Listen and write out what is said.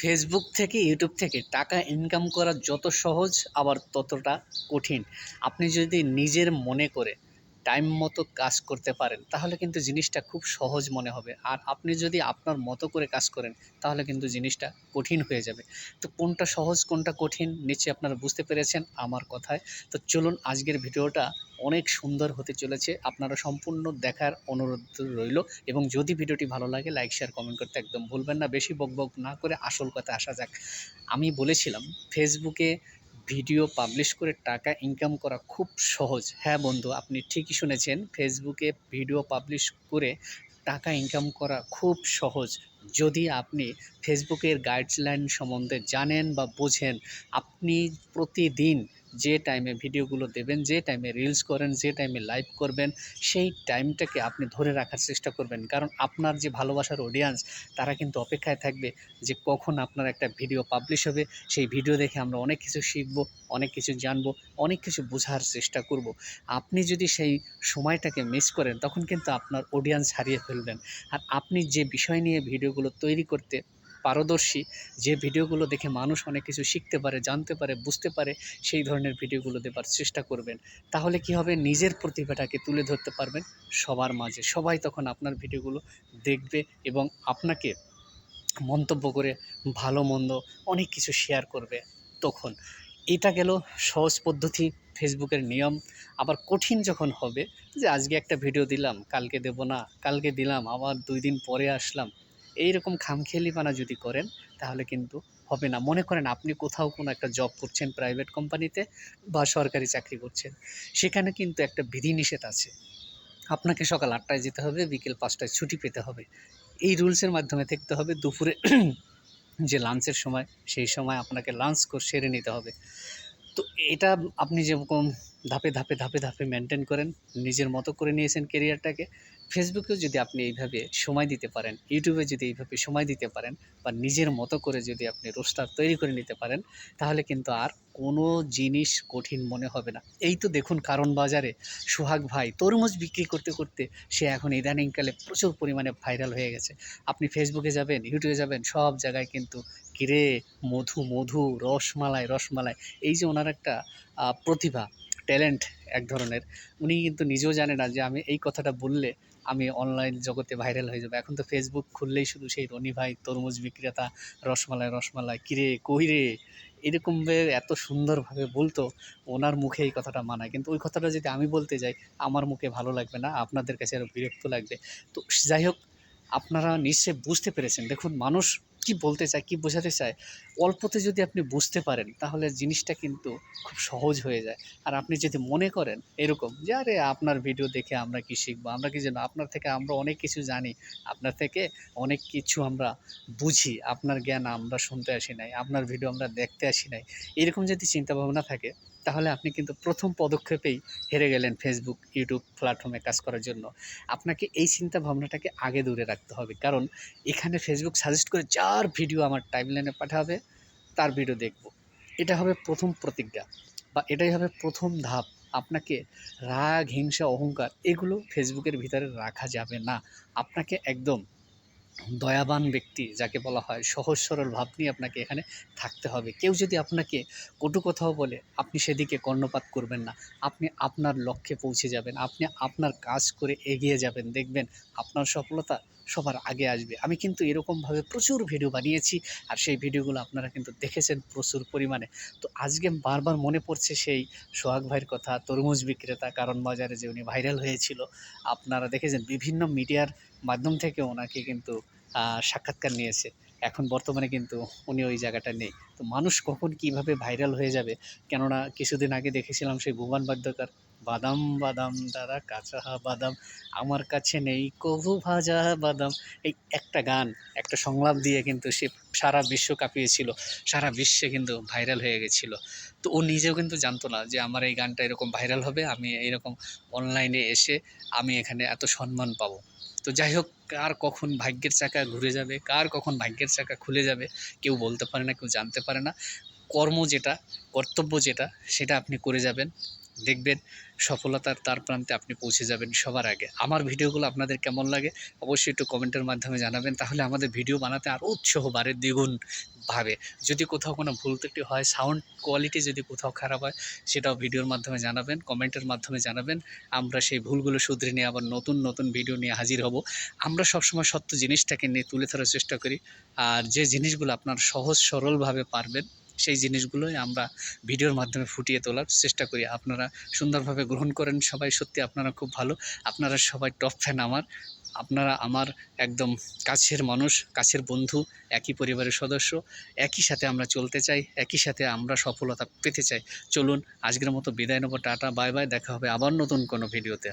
Facebook থেকে YouTube থেকে টাকা ইনকাম করা যত সহজ, আবার ততটা কঠিন। আপনি যদি নিজের মনে করে টাইম মতো কাজ করতে পারেন, তাহলে কিন্তু জিনিসটা খুব সহজ মনে হবে। আর আপনি যদি আপনার মতো করে কাজ করেন, তাহলে কিন্তু জিনিসটা কঠিন হয়ে যাবে। তো কোনটা সহজ, কোনটা কঠিন নিচে আপনারা বুঝতে পেরেছেন আমার কথায়। তো চলুন আজকের ভিডিওটা অনেক সুন্দর হতে চলেছে। আপনারা সম্পূর্ণ দেখার অনুরোধ রইল এবং যদি ভিডিওটি ভালো লাগে লাইক শেয়ার কমেন্ট করতে একদম ভুলবেন না। বেশি বকবক না করে আসল কথা আসা যাক। আমি বলেছিলাম ফেসবুকে ভিডিও পাবলিশ করে টাকা ইনকাম করা খুব সহজ। হ্যাঁ বন্ধু, আপনি ঠিকই শুনেছেন ফেসবুকে ভিডিও পাবলিশ করে টাকা ইনকাম করা খুব সহজ। যদি আপনি ফেসবুকের গাইডলাইন সম্বন্ধে জানেন বা বোঝেন, আপনি প্রতিদিন যে টাইমে ভিডিওগুলো দেবেন, যে টাইমে রিলস করেন, যে টাইমে লাইভ করবেন, সেই টাইমটাকে আপনি ধরে রাখার চেষ্টা করবেন। কারণ আপনার যে ভালোবাসার অডিয়েন্স তারা কিন্তু অপেক্ষায় থাকবে যে কখন আপনার একটা ভিডিও পাবলিশ হবে। সেই ভিডিও দেখে আমরা অনেক কিছু শিখব, অনেক কিছু জানব, অনেক কিছু বোঝার চেষ্টা করব। আপনি যদি সেই সময়টাকে মিস করেন, তখন কিন্তু আপনার অডিয়েন্স হারিয়ে ফেলবেন। আর আপনি যে বিষয় নিয়ে ভিডিওগুলো তৈরি করতে পারদর্শী, যে ভিডিওগুলো দেখে মানুষ অনেক কিছু শিখতে পারে, জানতে পারে, বুঝতে পারে, সেই ধরনের ভিডিওগুলো দেবার চেষ্টা করবেন। তাহলে কি হবে? নিজের প্রতিভাটাকে তুলে ধরতে পারবেন সবার মাঝে। সবাই তখন আপনার ভিডিওগুলো দেখবে এবং আপনাকে মন্তব্য করে ভালো, মন্দ অনেক কিছু শেয়ার করবে তখন। এটা গেল সহজ পদ্ধতি, ফেসবুকের নিয়ম। আবার কঠিন যখন হবে যে, আজকে একটা ভিডিও দিলাম, কালকে দেব না, কালকে দিলাম, আবার দুই দিন পরে আসলাম এইরকম খামখেয়ালিপানা যদি করেন, তাহলে কিন্তু হবে না। মনে করেন আপনি কোথাও কোনো একটা জব করছেন প্রাইভেট কোম্পানিতে বা সরকারি চাকরি করছেন, সেখানে কিন্তু একটা বিধিনিষেধ আছে। আপনাকে সকাল আটটায় যেতে হবে, বিকেল পাঁচটায় ছুটি পেতে হবে। এই রুলসের মাধ্যমে থাকতে হবে, দুপুরে যে লাঞ্চের সময়, সেই সময় আপনাকে লাঞ্চ সেরে নিতে হবে। তো এটা আপনি যেরকম ধাপে ধাপে ধাপে ধাপে মেনটেন করেন, নিজের মতো করে নিয়েছেন কেরিয়ারটাকে ফেসবুকেও যদি আপনি এইভাবে সময় দিতে পারেন ইউটিউবে যদি এইভাবে সময় দিতে পারেন বা নিজের মতো করে যদি আপনি রোস্টার তৈরি করে নিতে পারেন, তাহলে কিন্তু আর কোনো জিনিস কঠিন মনে হবে না। এই তো দেখুন কারণ বাজারে সোহাগ ভাই, তরমুজ বিক্রি করতে করতে সে এখন ইদানিংকালে প্রচুর পরিমাণে ভাইরাল হয়ে গেছে। আপনি ফেসবুকে যাবেন ইউটিউবে যাবেন, সব জায়গায় কিন্তু কিরে মধু মধু, রসমালাই রসমালাই, এই যে ওনার একটা প্রতিভা ট্যালেন্ট এক ধরনের। উনি কিন্তু নিজেও জানে না যে আমি এই কথাটা বললে আমি অনলাইন জগতে ভাইরাল হয়ে যাব। এখন তো ফেসবুক খুললেই শুধু সেই রনি ভাই, তরমুজ বিক্রেতা, রসমালাই রসমালাই কিরে কই রে? এরকমভাবে এত সুন্দরভাবে বলতো, ওনার মুখে এই কথাটা মানায়। কিন্তু ওই কথাটা যদি আমি বলতে যাই, আমার মুখে ভালো লাগবে না, আপনাদের কাছে আরও বিরক্ত লাগবে। তো যাই হোক আপনারা নিশ্চয়ই বুঝতে পেরেছেন। দেখুন, মানুষ কি বলতে চায়, কি বোঝাতে চায়, অল্পতে যদি আপনি বুঝতে পারেন, তাহলে জিনিসটা কিন্তু খুব সহজ হয়ে যায়। আর আপনি যদি মনে করেন এরকম যে, আরে, আপনার ভিডিও দেখে আমরা কি শিখব? আমরা কি জানো? আপনার থেকে আমরা অনেক কিছু জানি। আপনার থেকে অনেক কিছু আমরা বুঝি। আপনার জ্ঞান আমরা শুনতে আসি নাই। আপনার ভিডিও আমরা দেখতে আসি নাই। এরকম যদি চিন্তাভাবনা থাকে তাহলে আপনি কিন্তু প্রথম পদক্ষেপেই হেরে গেলেন ফেসবুক ইউটিউব প্ল্যাটফর্মে কাজ করার জন্য। আপনাকে এই চিন্তা ভাবনাটাকে আগে দূরে রাখতে হবে। কারণ এখানে ফেসবুক সাজেস্ট করে যার ভিডিও আমার টাইমলাইনে পাঠাবে, তার ভিডিও দেখব। এটা হবে প্রথম প্রতিজ্ঞা বা এটাই হবে প্রথম ধাপ। আপনাকে রাগ, হিংসা, অহংকার এগুলো ফেসবুকের ভিতরে রাখা যাবে না। আপনাকে একদম দয়াবান ব্যক্তি যাকে বলা হয় সহজ সরল ভাব নিয়ে আপনাকে এখানে থাকতে হবে। কেউ যদি আপনাকে কটু কথাও বলে, আপনি সেদিকে কর্ণপাত করবেন না। আপনি আপনার লক্ষ্যে পৌঁছে যাবেন, আপনি আপনার কাজ করে এগিয়ে যাবেন। দেখবেন আপনার সফলতা সবার আগে আসবে। আমি কিন্তু এরকমভাবে প্রচুর ভিডিও বানিয়েছি আর সেই ভিডিওগুলো আপনারা কিন্তু দেখেছেন প্রচুর পরিমাণে। তো আজকে বারবার মনে পড়ছে সেই সোহাগ ভাইয়ের কথা, তরমুজ বিক্রেতা, কারণ বাজারে যে উনি ভাইরাল হয়েছিল, আপনারা দেখেছেন বিভিন্ন মিডিয়ার মাধ্যম থেকে ওনাকে কিন্তু সাক্ষাৎকার নিয়েছে। এখন বর্তমানে কিন্তু উনি ওই জায়গাটা নেই। তো মানুষ কখন কীভাবে ভাইরাল হয়ে যাবে? কেননা কিছুদিন আগে দেখেছিলাম সেই ভুবন বাদ্যকার বাদাম বাদাম দাদা কাঁচা বাদাম। আমার কাছে নেই কভু ভাজা বাদাম। এই একটা গান, একটা সংলাপ দিয়ে কিন্তু সে সারা বিশ্ব কাঁপিয়েছিল। সারা বিশ্বে কিন্তু ভাইরাল হয়ে গেছিল। তো ও নিজেও কিন্তু জানতো না যে আমার এই গানটা এরকম ভাইরাল হবে, আমি এরকম অনলাইনে এসে আমি এখানে এত সম্মান পাবো। তো যাই হোক, কার কখন ভাগ্যের চাকা ঘুরে যাবে, কার কখন ভাগ্যের চাকা খুলে যাবে, কেউ বলতে পারে না, কেউ জানতে পারে না। কর্ম যেটা, কর্তব্য যেটা, সেটা আপনি করে যাবেন। দেখবেন সফলতার তার প্রান্তে আপনি পৌঁছে যাবেন সবার আগে। আমার ভিডিওগুলো আপনাদের কেমন লাগে অবশ্যই একটু কমেন্টের মাধ্যমে জানাবেন, তাহলে আমাদের ভিডিও বানাতে আরও উৎসাহ বাড়ে দ্বিগুণ ভাবে। যদি কোথাও কোনো ভুল ত্রুটি হয় সাউন্ড কোয়ালিটি যদি কোথাও খারাপ হয়, সেটাও ভিডিওর মাধ্যমে জানাবেন কমেন্টের মাধ্যমে জানাবেন। আমরা সেই ভুলগুলো শুধরে নিয়ে আবার নতুন নতুন ভিডিও নিয়ে হাজির হব। আমরা সবসময় সত্য জিনিসটাকে নিয়ে তুলে ধরার চেষ্টা করি, আর যে জিনিসগুলো আপনার সহজ, সরলভাবে পারবেন সেই জিনিসগুলোই আমরা ভিডিওর মাধ্যমে ফুটিয়ে তোলার চেষ্টা করি। আপনারা সুন্দরভাবে গ্রহণ করেন। সবাই সত্যি আপনারা খুব ভালো। আপনারা সবাই টপ ফ্যান আমার। আপনারা আমার একদম কাছের মানুষ, কাছের বন্ধু, একই পরিবারের সদস্য। একই সাথে আমরা চলতে চাই, একই সাথে আমরা সফলতা পেতে চাই। চলুন, আজকের মতো বিদায় নেব। টাটা, বাই বাই। দেখা হবে আবার নতুন কোনো ভিডিওতে।